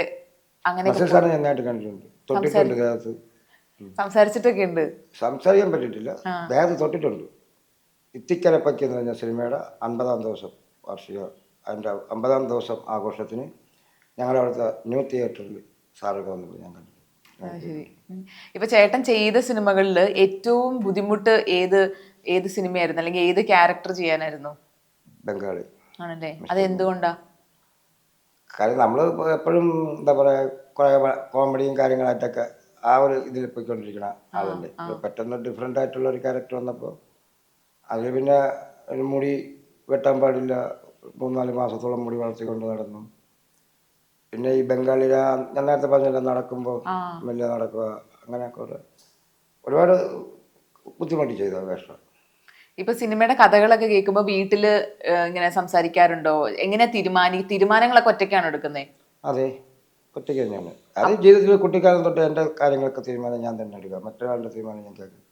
അങ്ങനെ നന്നായിട്ട് കണ്ടിട്ടുണ്ട്. തൊട്ടിട്ടുണ്ട് ദേഹത്ത്. സംസാരിച്ചിട്ടൊക്കെ ഉണ്ട്. സംസാരിക്കാൻ പറ്റിയിട്ടില്ല. ദേഹത്ത് തൊട്ടിട്ടുണ്ട്. ഇത്തിക്കരപ്പയ്ക്ക് എന്ന് പറഞ്ഞ സിനിമയുടെ അൻപതാം ദിവസം. വാർഷിക അതിന്റെ അമ്പതാം ദിവസം ആഘോഷത്തിന് ഞങ്ങളുടെ അവിടുത്തെ ന്യൂ തിയേറ്ററിൽ സാറൊക്കെ വന്നപ്പോൾ ഞാൻ കണ്ടു. ശരി. ഇപ്പൊ ചേട്ടൻ ചെയ്ത സിനിമകളിൽ ഏറ്റവും ബുദ്ധിമുട്ട് ഏത് ഏത് സിനിമയായിരുന്നു? അല്ലെങ്കിൽ ഏത് ക്യാരക്ടർ ചെയ്യാനായിരുന്നു? ബംഗാളി. ആണല്ലേ? അത് എന്തുകൊണ്ടാ? കാര്യം നമ്മൾ എപ്പോഴും എന്താ പറയാ കുറേ കോമഡിയും കാര്യങ്ങളായിട്ടൊക്കെ ആ ഒരു ഇതിൽ പോയിക്കൊണ്ടിരിക്കണ അതല്ലേ പെട്ടെന്ന് ഡിഫറെന്റ് ആയിട്ടുള്ള ഒരു ക്യാരക്ടർ വന്നപ്പോൾ അതിൽ പിന്നെ ഒരു മുടി വെട്ടാൻ പാടില്ല. മൂന്നാൽ മാസത്തോളം മുടി വളർത്തിക്കൊണ്ട് നടന്നു. പിന്നെ ഈ ബംഗാളിൽ ഞാൻ നേരത്തെ പറഞ്ഞില്ല നടക്കുമ്പോൾ മെല്ലെ നടക്കുക അങ്ങനെ ഒരു ഒരുപാട് ബുദ്ധിമുട്ടി ചെയ്ത വേഷം. ഇപ്പൊ സിനിമയുടെ കഥകളൊക്കെ കേൾക്കുമ്പോ വീട്ടിൽ ഇങ്ങനെ സംസാരിക്കാറുണ്ടോ? എങ്ങനെ തീരുമാനി തീരുമാനങ്ങളൊക്കെ ഒറ്റയ്ക്കാണ് എടുക്കുന്നത് അതെ ഒറ്റയ്ക്ക് തന്നെയാണ്. അത് ജീവിതത്തിൽ കുട്ടിക്കാലം തൊട്ട് എന്റെ കാര്യങ്ങളൊക്കെ തീരുമാനം ഞാൻ തന്നെ എടുക്കാം മറ്റൊരാളുടെ തീരുമാനം ഞാൻ കേൾക്കും.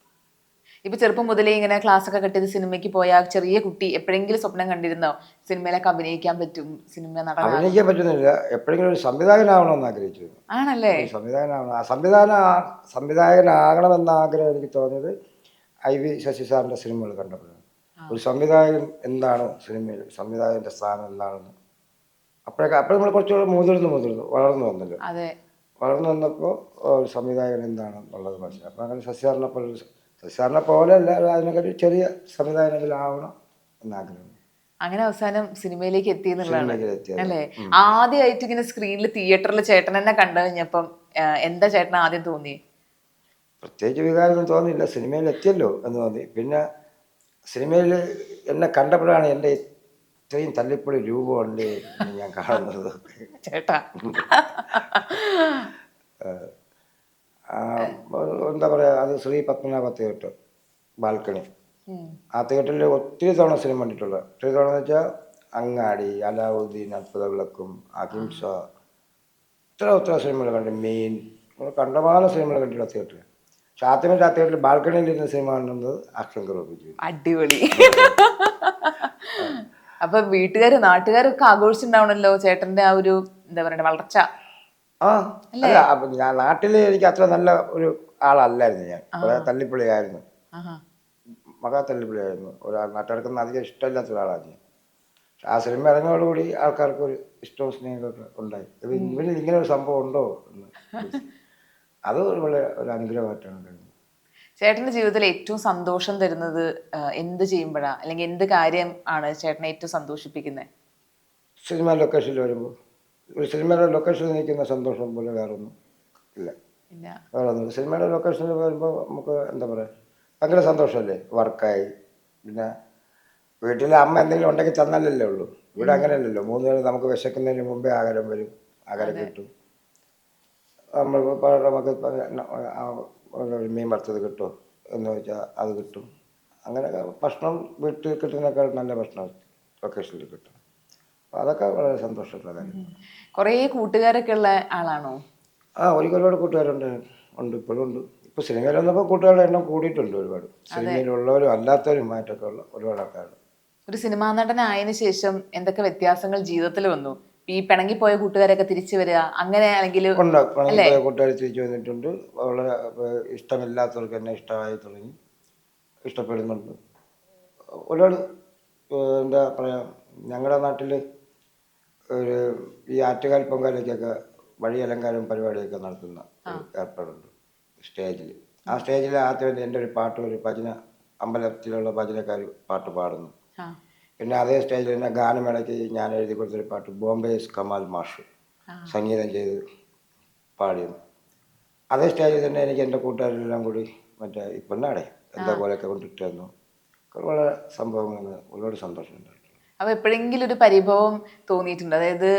ഇപ്പൊ ചെറുപ്പം മുതലേ ഇങ്ങനെ ക്ലാസ് ഒക്കെ കെട്ടിയത് സിനിമയ്ക്ക് പോയ ചെറിയ കുട്ടി എപ്പോഴെങ്കിലും സ്വപ്നം കണ്ടിരുന്നോ? സിനിമയിലൊക്കെ അഭിനയിക്കാൻ പറ്റും സിനിമ അഭിനയിക്കാൻ പറ്റുന്നില്ല. എപ്പോഴെങ്കിലും ഒരു സംവിധായകനാവണമെന്ന് ആഗ്രഹിച്ചിരുന്നു ആണല്ലേ? സംവിധായകനാവണം. ആ സംവിധാന സംവിധായകനാകണമെന്ന ആഗ്രഹം എനിക്ക് തോന്നിയത് ഐ വി ശശി സാറിന്റെ സിനിമകൾ കണ്ടപ്പോഴാണ്. ഒരു സംവിധായകൻ എന്താണ് സിനിമയിൽ സംവിധായകന്റെ സ്ഥാനം എന്താണെന്ന്. അപ്പോഴൊക്കെ അപ്പോൾ നമ്മൾ കുറച്ചുകൂടെ മുതിർന്നു മുതിർന്നു വളർന്നു വന്നല്ലോ. വളർന്നു വന്നപ്പോൾ ഒരു സംവിധായകൻ എന്താണെന്നുള്ളത് മനസ്സിലായി. അപ്പം അങ്ങനെ ശശിസാറിനെ പോലെ ശശിസാറിനെ പോലെ അല്ല അതിനെക്കാട്ടി ചെറിയ സംവിധായകനാവണം എന്നാഗ്രഹം. അങ്ങനെ അവസാനം സിനിമയിലേക്ക് എത്തി എന്നുള്ളതാണ്. അല്ലേ? ആദ്യമായിട്ട് ഇങ്ങനെ സ്ക്രീനിൽ തിയേറ്ററിൽ ചേട്ടൻ തന്നെ കണ്ടു കഴിഞ്ഞപ്പം എന്താ ചേട്ടൻ ആദ്യം തോന്നി? പ്രത്യേകിച്ച് വികാരമൊന്നും തോന്നിയില്ല. സിനിമയിൽ എത്തിയല്ലോ എന്ന് തോന്നി. പിന്നെ സിനിമയിൽ എന്നെ കണ്ടപ്പോഴാണ് എന്റെ ഇത്രയും തല്ലിപ്പൊളി രൂപമുണ്ട് ഞാൻ കാണുന്നത്. ചേട്ടാ. എന്താ പറയുക അത് ശ്രീ പത്മനാഭ തിയേറ്റർ ബാൽക്കണി. ആ തിയേറ്ററിൽ ഒത്തിരി തവണ സിനിമ കണ്ടിട്ടുള്ളത്. ഒത്തിരി തവണ എന്ന് വെച്ചാൽ അങ്ങാടി അലാവുദ്ദീൻ അത്ഭുത വിളക്കും അഹിംസ ഇത്ര ഒത്തിരി സിനിമകൾ കണ്ടു മെയിൻ കണ്ടമാനം സിനിമകൾ കണ്ടിട്ടുള്ള തിയേറ്ററിൽ. പക്ഷെ ആദ്യമായിട്ട് ആ തിയേറ്ററിൽ ബാൽക്കണിയിൽ ഇരുന്ന സിനിമ കണ്ടത് അക്ഷങ്കർ അടിപൊളി. അപ്പൊ വീട്ടുകാര് നാട്ടുകാരൊക്കെ ആഘോഷിച്ചിട്ടുണ്ടാവണല്ലോ ചേട്ടന്റെ ആ ഒരു എന്താ പറയണ്ട വളർച്ച. ആ അല്ല? അപ്പൊ ഞാൻ നാട്ടിൽ എനിക്ക് അത്ര നല്ല ഒരു ആളല്ലായിരുന്നു ഞാൻ. കുറെ. മകാ തല്ലിപ്പൊളിയായിരുന്നു. ഒരാൾ നാട്ടുകാർക്കൊന്നും അധികം ഇഷ്ടമില്ലാത്ത ഒരാളാണ് ഞാൻ. പക്ഷെ ആ സിനിമ ഇറങ്ങിയോടുകൂടി ആൾക്കാർക്ക് ഒരു ഇഷ്ടവും സ്നേഹമൊക്കെ ഉണ്ടായി. ഇത് ഇവനിൽ ഇങ്ങനെ ഒരു സംഭവം ഉണ്ടോ എന്ന്. അത് വളരെ ഒരു അനുഗ്രഹമായിട്ടാണ് കഴിഞ്ഞത് ചേട്ടന്റെ ജീവിതത്തിൽ ഏറ്റവും സന്തോഷം തരുന്നത് എന്ത് ചെയ്യുമ്പോഴാ? അല്ലെങ്കിൽ എന്ത് കാര്യം ആണ് ചേട്ടനെ ഏറ്റവും സന്തോഷിപ്പിക്കുന്നത് സിനിമ ലൊക്കേഷനിൽ വരുമ്പോൾ സിനിമയുടെ ലൊക്കേഷനിൽ നിൽക്കുന്ന സന്തോഷം പോലെ വേറൊന്നും ഇല്ല. ഇല്ല. വേറെ ഒന്നും സിനിമയുടെ ലൊക്കേഷനിൽ വരുമ്പോൾ നമുക്ക് എന്താ പറയുക ഭയങ്കര സന്തോഷമല്ലേ വർക്കായി. പിന്നെ വീട്ടിലെ അമ്മ എന്തെങ്കിലും ഉണ്ടെങ്കിൽ തന്നല്ലേ ഉള്ളൂ. ഇവിടെ അങ്ങനെയല്ലല്ലോ. മൂന്ന് നേരം നമുക്ക് വിശക്കുന്നതിന് മുമ്പേ ആഹാരം വരും. ആഹാരം കിട്ടും. നമ്മൾ നമുക്ക് മീൻ വറുത്തത് കിട്ടുമോ എന്ന് വെച്ചാൽ അത് കിട്ടും. അങ്ങനെ ഭക്ഷണം വീട്ടിൽ കിട്ടുന്നതിനേക്കാൾ നല്ല ഭക്ഷണം ലൊക്കേഷനിൽ കിട്ടും. അപ്പോൾ അതൊക്കെ വളരെ സന്തോഷമുള്ള കാര്യം. കുറേ കൂട്ടുകാരൊക്കെ ഉള്ള ആളാണോ? ആ ഒരിക്കലും ഒരുപാട് കൂട്ടുകാരുണ്ട്. ഉണ്ട് ഇപ്പോഴും ഉണ്ട്. ഇപ്പൊ സിനിമയിൽ വന്നപ്പോൾ കൂട്ടുകാരുടെ എണ്ണം കൂടിയിട്ടുണ്ട് ഒരുപാട്. സിനിമയിലുള്ളവരും അല്ലാത്തവരും മാറ്റൊക്കെ ഉള്ള ഒരുപാട് ആൾക്കാരുണ്ട്. ഒരു സിനിമാ നടനായതിനു ശേഷം എന്തൊക്കെ വ്യത്യാസങ്ങൾ ജീവിതത്തിൽ വന്നു? ഈ പിണങ്ങിപ്പോയ കൂട്ടുകാരൊക്കെ തിരിച്ചു വരിക അങ്ങനെ അല്ലെങ്കിൽ ഉണ്ട്. പണങ്ങിപ്പോയ കൂട്ടുകാർ തിരിച്ചു വന്നിട്ടുണ്ട്. വളരെ ഇഷ്ടമില്ലാത്തവർക്ക് എന്നെ ഇഷ്ടമായി തുടങ്ങി. ഇഷ്ടപ്പെടുന്നുണ്ട്. ഒരുപാട് എന്താ പറയാ ഞങ്ങളുടെ നാട്ടിൽ ഒരു ഈ ആറ്റുകാൽ പൊങ്കാലയ്ക്കൊക്കെ വഴി അലങ്കാരം പരിപാടിയൊക്കെ നടത്തുന്ന ഒരു ഏർപ്പാടുണ്ട് സ്റ്റേജിൽ ആ സ്റ്റേജിൽ ആദ്യം എന്റെ ഒരു പാട്ട് ഒരു ഭജന അമ്പലത്തിലുള്ള ഭജനക്കാർ പാട്ട് പാടുന്നു. പിന്നെ അതേ സ്റ്റേജിൽ തന്നെ ഗാനമേളയ്ക്ക് ഞാൻ എഴുതി കൊടുത്തൊരു പാട്ട് ബോംബെസ് കമാൽ മാഷ്. സംഗീതം ചെയ്ത് പാടിയത്. അതേ സ്റ്റേജിൽ തന്നെ എനിക്ക് എന്റെ കൂട്ടുകാരെല്ലാം കൂടി മറ്റേ ഈ പെണ്ണാടെ എന്താ പോലെയൊക്കെ കൊണ്ടിട്ട് തന്നു. വളരെ സംഭവങ്ങൾ ഒരുപാട് സന്തോഷമുണ്ടായിരുന്നു അപ്പൊ എപ്പോഴെങ്കിലും ഒരു പരിഭവം തോന്നിയിട്ടുണ്ട്. അതായത്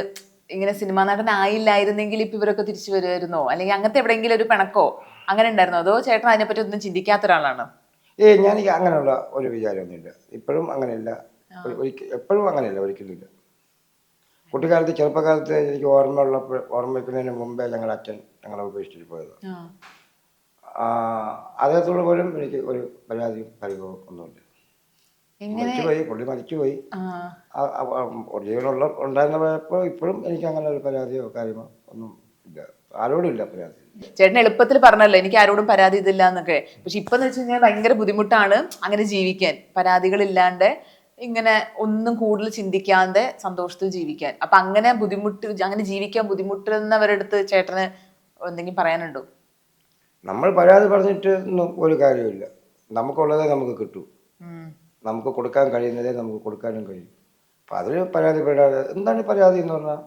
ഇങ്ങനെ സിനിമാ നടനായില്ലായിരുന്നെങ്കിൽ ഇപ്പൊ ഇവരൊക്കെ തിരിച്ചു വരുമായിരുന്നോ? അല്ലെങ്കിൽ അങ്ങനത്തെ എവിടെയെങ്കിലും ഒരു പിണക്കോ അങ്ങനെ ഉണ്ടായിരുന്നോ? അതോ ചേട്ടൻ അതിനെപ്പറ്റി ഒന്നും ചിന്തിക്കാത്ത ഒരാളാണ്? ഏ ഞാൻ അങ്ങനെയുള്ള ഒരു വിചാരമൊന്നുമില്ല. ഇപ്പോഴും അങ്ങനെയല്ല. എപ്പോഴും അങ്ങനെയല്ല ഒരിക്കലുമില്ല കുട്ടിക്കാലത്ത് ചെറുപ്പകാലത്ത് എനിക്ക് ഓർമ്മയുള്ളപ്പോൾ ഓർമ്മ വയ്ക്കുന്നതിന് മുമ്പേ ഞങ്ങളുടെ അച്ഛൻ ഞങ്ങളെ ഉപേക്ഷിച്ചിട്ട് പോയത്. അദ്ദേഹത്തോട് പോലും എനിക്ക് ഒരു പരാതിയും പരിഭവം ഒന്നുമില്ല. മരിച്ചുപോയി പുള്ളി മരിച്ചുപോയി. ആ, ഉണ്ടായിരുന്നപ്പോ ഇപ്പോഴും എനിക്ക് അങ്ങനെ ഒരു പരാതിയോ കാര്യമോ ഒന്നും ഇല്ല. ആരോടും ഇല്ല പരാതി. ചേട്ടൻ എളുപ്പത്തിൽ പറഞ്ഞല്ലോ എനിക്ക് ആരോടും പരാതി ഇതില്ല എന്നൊക്കെ. പക്ഷെ ഇപ്പൊ എന്ന് വെച്ച് കഴിഞ്ഞാൽ ഭയങ്കര ബുദ്ധിമുട്ടാണ് അങ്ങനെ ജീവിക്കാൻ. പരാതികളില്ലാണ്ട് ഇങ്ങനെ ഒന്നും കൂടുതൽ ചിന്തിക്കാതെ സന്തോഷത്തിൽ ജീവിക്കാൻ. അപ്പൊ അങ്ങനെ ബുദ്ധിമുട്ട് അങ്ങനെ ജീവിക്കാൻ ബുദ്ധിമുട്ടുന്നവരടുത്ത് ചേട്ടന് എന്തെങ്കിലും പറയാനുണ്ടോ? നമ്മൾ പരാതി പറഞ്ഞിട്ട് ഒരു കാര്യമില്ല നമുക്കുള്ളതേ നമുക്ക് കിട്ടൂ. നമുക്ക് കൊടുക്കാൻ കഴിയുന്നതേ നമുക്ക് കൊടുക്കാനും കഴിയും. അപ്പം അതിൽ പരാതിപ്പെടാതെ എന്താണ് ഈ പരാതി എന്ന് പറഞ്ഞാൽ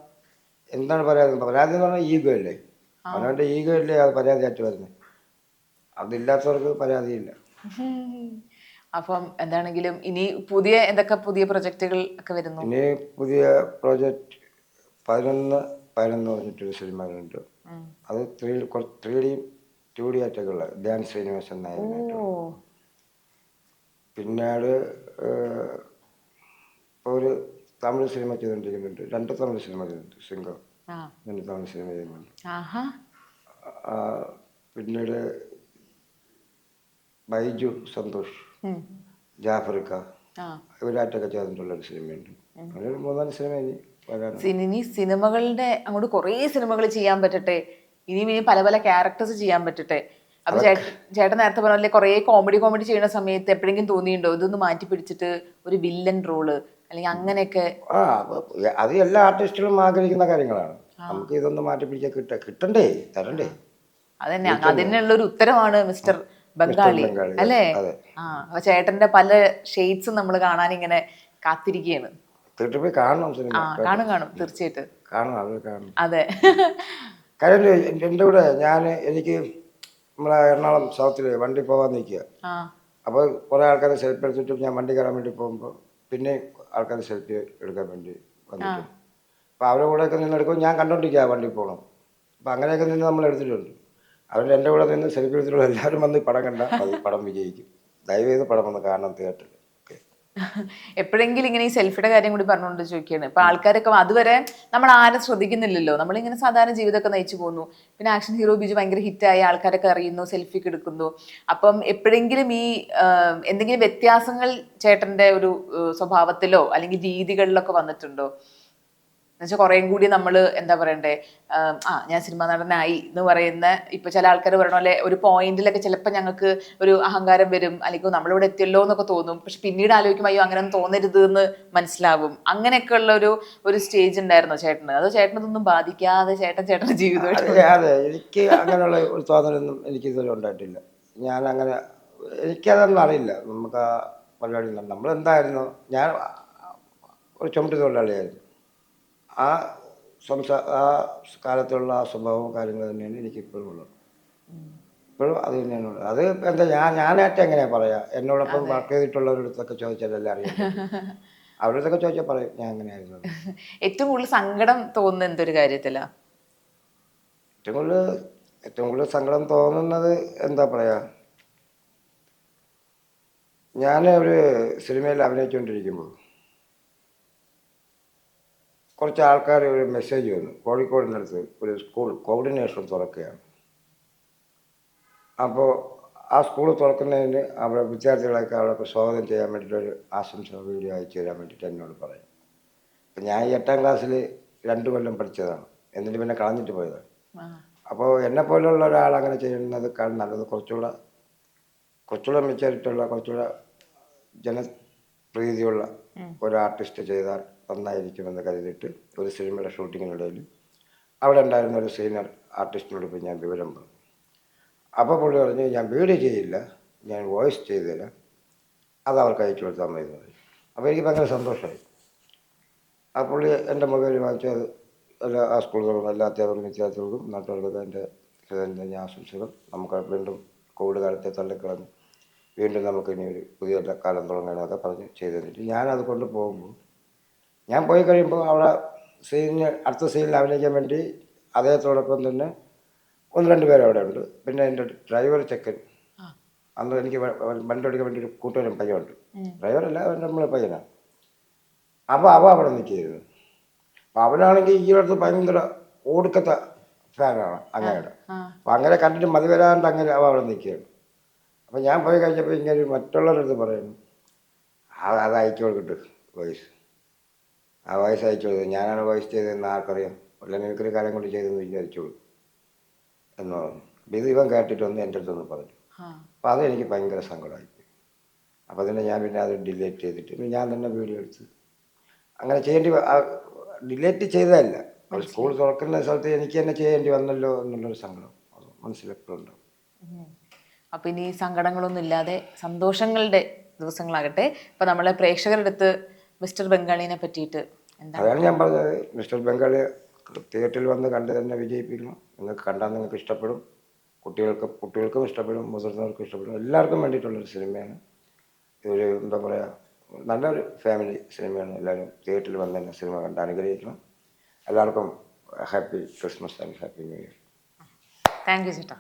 എന്താണ് പരാതി? പരാതി എന്ന് പറഞ്ഞാൽ ഈഗോ അല്ലേ? അവനവന്റെ ഈഗോ അല്ലേ അത് പരാതിയായിട്ട് വരുന്നത് അതില്ലാത്തവർക്ക് പരാതിയില്ല. അപ്പം എന്താണെങ്കിലും ഇനി പുതിയ എന്തൊക്കെ പുതിയ പ്രൊജക്റ്റുകൾ ഒക്കെ വരുന്നു? ഇനി പുതിയ പ്രോജക്റ്റ് പതിനൊന്ന് പതിനൊന്ന് പറഞ്ഞിട്ടൊരു സിനിമകളുണ്ട്. അത് three three D two D ആയിട്ടൊക്കെ ഉള്ള ധ്യാൻ ശ്രീനിവാസൻ നായകനായിട്ട് ഓ പിന്നെ ആൾ ഏഹ്, ഇപ്പോൾ ഒരു തമിഴ് സിനിമ ചെയ്തുകൊണ്ടിരിക്കുന്നുണ്ട്. രണ്ട് തമിഴ് സിനിമ ചെയ്തിട്ടുണ്ട്. സിംഗം. രണ്ട് തമിഴ് സിനിമ ചെയ്യുന്നുണ്ട്. പിന്നീട് ബൈജു സന്തോഷ് ജാഫർക്ക ഇവരായിട്ടൊക്കെ ചേർന്നിട്ടുള്ള ഒരു സിനിമയുണ്ട്. അങ്ങനെ മൂന്നാൽ സിനിമ ഇനി ഇനി സിനിമകളുടെ അങ്ങോട്ട് കുറേ സിനിമകൾ ചെയ്യാൻ പറ്റട്ടെ. ഇനിയും ഇനി പല പല ക്യാരക്ടേഴ്സ് ചെയ്യാൻ പറ്റട്ടെ. അപ്പൊ ചേട്ടൻ നേരത്തെ പറഞ്ഞല്ലേ കുറെ കോമഡി കോമഡി ചെയ്യുന്ന സമയത്ത് എപ്പോഴെങ്കിലും തോന്നിയിട്ടുണ്ടോ? ഇതൊന്ന് മാറ്റി പിടിച്ചിട്ട് ഒരു വില്ലൻ റോൾ അല്ലെങ്കിൽ അങ്ങനെയൊക്കെ ആ അത് എല്ലാ ആർട്ടിസ്റ്റുകളും ആഗ്രഹിക്കുന്ന കാര്യങ്ങളാണ്. നമുക്ക് ഇതൊന്ന് മാറ്റി പിടിക്കാൻ കിട്ട കിട്ടണ്ടേ? തരണ്ടേ? അതന്നെ. അതിനുള്ള ഒരു ഉത്തരമാണ് മിസ്റ്റർ ബംഗാളി. അല്ലേ? ആ അപ്പൊ ചേട്ടന്റെ പല ഷെയ്ഡ്സും നമ്മൾ കാണാൻ ഇങ്ങനെ കാത്തിരിക്കുകയാണ്. പോയി കാണണം സിനിമ. കാണും കാണും. തീർച്ചയായിട്ടും. കാണണം അത് കാണണം. അതെ. കാര്യം എന്റെ കൂടെ ഞാൻ എനിക്ക് നമ്മളെ എറണാകുളം സൗത്തിൽ വണ്ടി പോകാൻ നിൽക്കുക. അപ്പോൾ കുറേ ആൾക്കാർ സെൽഫി എടുത്തിട്ട് ഞാൻ വണ്ടി കയറാൻ വേണ്ടി പോകുമ്പോൾ പിന്നെ ആൾക്കാർ സെൽഫി എടുക്കാൻ വേണ്ടി വന്നിട്ട് അപ്പോൾ അവരുടെ കൂടെയൊക്കെ നിന്ന് എടുക്കുമ്പോൾ ഞാൻ കണ്ടോണ്ടിരിക്കുക വണ്ടി പോകണം. അപ്പോൾ അങ്ങനെയൊക്കെ നിന്ന് നമ്മൾ എടുത്തിട്ടുണ്ട്. അവർ എന്റെ കൂടെ നിന്ന് സെൽഫി എടുത്തിട്ടുള്ള എല്ലാവരും വന്ന് പടം കണ്ട അത് പടം വിജയിക്കും. ദയവ് ചെയ്ത് പടം വന്ന് കാണണം തിയേറ്ററിൽ എപ്പോഴെങ്കിലും ഇങ്ങനെ ഈ സെൽഫിയുടെ കാര്യം കൂടി പറഞ്ഞുകൊണ്ട് ചോദിക്കുകയാണ്. ഇപ്പൊ ആൾക്കാരൊക്കെ അതുവരെ നമ്മൾ ആരും ശ്രദ്ധിക്കുന്നില്ലല്ലോ. നമ്മളിങ്ങനെ സാധാരണ ജീവിതമൊക്കെ നയിച്ചു പോകുന്നു പിന്നെ ആക്ഷൻ ഹീറോ ബിജു ഭയങ്കര ഹിറ്റായി ആൾക്കാരൊക്കെ അറിയുന്നു സെൽഫിക്ക് എടുക്കുന്നു. അപ്പം എപ്പോഴെങ്കിലും ഈ എന്തെങ്കിലും വ്യത്യാസങ്ങൾ ചേട്ടന്റെ ഒരു സ്വഭാവത്തിലോ അല്ലെങ്കിൽ രീതികളിലൊക്കെ വന്നിട്ടുണ്ടോ? എന്നുവെച്ചാൽ കുറേയും കൂടി നമ്മൾ എന്താ പറയണ്ടേ ആ ഞാൻ സിനിമാ നടനായി എന്ന് പറയുന്ന ഇപ്പൊ ചില ആൾക്കാർ പറയണ പോലെ ഒരു പോയിന്റിലൊക്കെ ചിലപ്പോൾ ഞങ്ങൾക്ക് ഒരു അഹങ്കാരം വരും. അല്ലെങ്കിൽ നമ്മളിവിടെ എത്തിയല്ലോ എന്നൊക്കെ തോന്നും. പക്ഷെ പിന്നീട് ആലോചിക്കും അയ്യോ അങ്ങനെ തോന്നരുത് എന്ന് മനസ്സിലാവും. അങ്ങനെയൊക്കെ ഉള്ള ഒരു ഒരു സ്റ്റേജ് ഉണ്ടായിരുന്നോ ചേട്ടന്. അതോ ചേട്ടനതൊന്നും ബാധിക്കാതെ ചേട്ടൻ ചേട്ടന്റെ ജീവിതമായിട്ട് അതെ എനിക്ക് അങ്ങനെയുള്ള ഒരു തോന്നലൊന്നും എനിക്ക് ഇതുവരെ ഉണ്ടായിട്ടില്ല. ഞാൻ അങ്ങനെ എനിക്കതൊന്നും അറിയില്ല. നമുക്ക് ആ പരിപാടി നമ്മളെന്തായിരുന്നു? നമ്മൾ എന്തായിരുന്നു ഞാൻ ഒരു ചുമട്ട് തൊഴിലാളിയായിരുന്നു. ആ സംസാ ആ കാലത്തുള്ള ആ സ്വഭാവവും കാര്യങ്ങളും തന്നെയാണ് എനിക്കിപ്പോഴും ഉള്ളത്. ഇപ്പോഴും അത് തന്നെയാണ് ഉള്ളത്. അത് എന്താ ഞാൻ ഞാനായിട്ട് എങ്ങനെയാ പറയാ? എന്നോടൊപ്പം വർക്ക് ചെയ്തിട്ടുള്ളവരടുത്തൊക്കെ ചോദിച്ചാൽ എല്ലാം അറിയാം. അവരടുത്തൊക്കെ ചോദിച്ചാൽ പറയും ഞാൻ എങ്ങനെയായിരുന്നു? ഏറ്റവും കൂടുതൽ സങ്കടം തോന്നുന്ന എന്തൊരു കാര്യത്തിലാ? ഏറ്റവും കൂടുതൽ ഏറ്റവും കൂടുതൽ സങ്കടം തോന്നുന്നത് എന്താ പറയാ? ഞാൻ ഒരു സിനിമയിൽ അഭിനയിച്ചുകൊണ്ടിരിക്കുമ്പോൾ കുറച്ച് ആൾക്കാർ ഒരു മെസ്സേജ് വന്നു. കോഴിക്കോടിനടുത്ത് ഒരു സ്കൂൾ കോർഡിനേഷൻ തുറക്കുകയാണ്. അപ്പോൾ ആ സ്കൂൾ തുറക്കുന്നതിന് അവിടെ വിദ്യാർത്ഥികളൊക്കെ അവിടെ സ്വാഗതം ചെയ്യാൻ വേണ്ടിയിട്ടൊരു ആശംസ വീഡിയോ അയച്ചു തരാൻ വേണ്ടിയിട്ട് എന്നോട് പറയും. അപ്പം ഞാൻ എട്ടാം ക്ലാസ്സിൽ രണ്ട് കൊല്ലം പഠിച്ചതാണ്. എന്നിട്ട് പിന്നെ കളഞ്ഞിട്ട് പോയതാണ്. അപ്പോൾ എന്നെ പോലുള്ള ഒരാൾ അങ്ങനെ ചെയ്യുന്നതൊക്കെ നല്ലത് കുറച്ചുകൂടെ കുറച്ചുകൂടെ മെച്ചാരിറ്റുള്ള കുറച്ചുകൂടെ ജനപ്രീതിയുള്ള ഒരു ആർട്ടിസ്റ്റ് ചെയ്താൽ നന്നായിരിക്കുമെന്ന് കരുതിയിട്ട് ഒരു സിനിമയുടെ ഷൂട്ടിങ്ങിനിടയിൽ അവിടെ ഉണ്ടായിരുന്ന ഒരു സീനിയർ ആർട്ടിസ്റ്റിനോട് പോയി ഞാൻ വിവരം പറഞ്ഞു. അപ്പോൾ പുള്ളി പറഞ്ഞു ഞാൻ വീഡിയോ ചെയ്യില്ല ഞാൻ വോയിസ് ചെയ്തില്ല അത് അവർക്ക് അയച്ചു കൊടുത്താൽ മതി. എന്ന് പറഞ്ഞു അപ്പോൾ എനിക്ക് ഭയങ്കര സന്തോഷമായി. ആ പുള്ളി എന്റെ മൊബൈൽ വാങ്ങിച്ചു എല്ലാ ആ സ്കൂളുകളും എല്ലാ അധ്യാപകരും വിദ്യാർത്ഥികൾക്കും നാട്ടുകാർക്കൊക്കെ എന്റെ ഹൃദയം ആശംസകൾ. നമുക്ക് വീണ്ടും കോവിഡ് കാലത്തെ തള്ളിക്കളഞ്ഞ് വീണ്ടും നമുക്ക് ഇനി ഒരു പുതിയ കാലം തുടങ്ങണമെന്നൊക്കെ പറഞ്ഞ് ചെയ്തു തന്നിട്ട് ഞാനത് കൊണ്ട് പോകുമ്പോൾ ഞാൻ പോയി കഴിയുമ്പോൾ അവിടെ സീനിന് അടുത്ത സീനിൽ അഭിനയിക്കാൻ വേണ്ടി അദ്ദേഹത്തോടൊപ്പം തന്നെ ഒന്ന് രണ്ട് പേര് അവിടെ ഉണ്ട്. പിന്നെ എന്റെ ഡ്രൈവർ ചെക്കൻ. അന്ന് എനിക്ക് വണ്ടി ഓടിക്കാൻ വേണ്ടി ഒരു കൂട്ടുകാരൻ പയ്യനുണ്ട്. ഡ്രൈവറല്ല നമ്മൾ പയ്യനാണ് അപ്പോൾ അവ അവിടെ നിൽക്കുകയായിരുന്നു. അപ്പോൾ അവനാണെങ്കിൽ ഈ അടുത്ത് ഭയങ്കര ഓടുക്കത്തെ ഫാനാണ് അങ്ങയുടെ. അപ്പോൾ അങ്ങനെ കണ്ടിട്ട് മതി വരാണ്ട് അങ്ങനെ അവ അവിടെ നിൽക്കുകയാണ്. അപ്പോൾ ഞാൻ പോയി കഴിഞ്ഞപ്പോൾ ഇങ്ങനെ മറ്റുള്ളവരുടെ അടുത്ത് പറയുന്നു ആ അത് അയച്ചു കൊടുക്കട്ടെ വോയിസ് ആ വോയിസ് അയച്ചോളൂ ഞാനാണ് വോയിസ് ചെയ്തതെന്ന് ആർക്കറിയാം. എനിക്കൊരു കാര്യം കൊണ്ട് ചെയ്തെന്ന് വിചാരിച്ചോളൂ എന്ന് പറഞ്ഞു. ഇത് ഇവൻ കേട്ടിട്ട് വന്ന് എന്റെ അടുത്തൊന്ന് പറഞ്ഞു. അപ്പോൾ അത് എനിക്ക് ഭയങ്കര സങ്കടമായി അപ്പോൾ അതിനെ ഞാൻ പിന്നെ അത് ഡിലേറ്റ് ചെയ്തിട്ട് പിന്നെ ഞാൻ തന്നെ വീഡിയോ എടുത്ത് അങ്ങനെ ചെയ്യേണ്ടി ഡിലേറ്റ് ചെയ്തതല്ല. സ്കൂൾ തുറക്കുന്ന സ്ഥലത്ത് എനിക്ക് തന്നെ ചെയ്യേണ്ടി വന്നല്ലോ എന്നുള്ളൊരു സങ്കടം അത് മനസ്സിലെപ്പോഴും ഉണ്ടാവും അപ്പം ഇനി സങ്കടങ്ങളൊന്നും ഇല്ലാതെ സന്തോഷങ്ങളുടെ ദിവസങ്ങളാകട്ടെ. ഇപ്പം നമ്മളെ പ്രേക്ഷകരുടെ അടുത്ത് മിസ്റ്റർ ബംഗാളിനെ പറ്റിയിട്ട് എന്താ അതാണ് ഞാൻ പറഞ്ഞത്. മിസ്റ്റർ ബംഗാളി തിയേറ്ററിൽ വന്ന് കണ്ട് തന്നെ വിജയിപ്പിക്കണം നിങ്ങൾക്ക് കണ്ടാൽ നിങ്ങൾക്ക് ഇഷ്ടപ്പെടും. കുട്ടികൾക്ക് കുട്ടികൾക്കും ഇഷ്ടപ്പെടും. മുതിർന്നവർക്കും ഇഷ്ടപ്പെടും. എല്ലാവർക്കും വേണ്ടിയിട്ടുള്ളൊരു സിനിമയാണ്. ഇതൊരു എന്താ പറയുക നല്ലൊരു ഫാമിലി സിനിമയാണ്. എല്ലാവരും തിയേറ്ററിൽ വന്ന് തന്നെ സിനിമ കണ്ട് അനുഗ്രഹിക്കണം. എല്ലാവർക്കും happy Christmas and happy new year. Thank you ചേട്ടാ.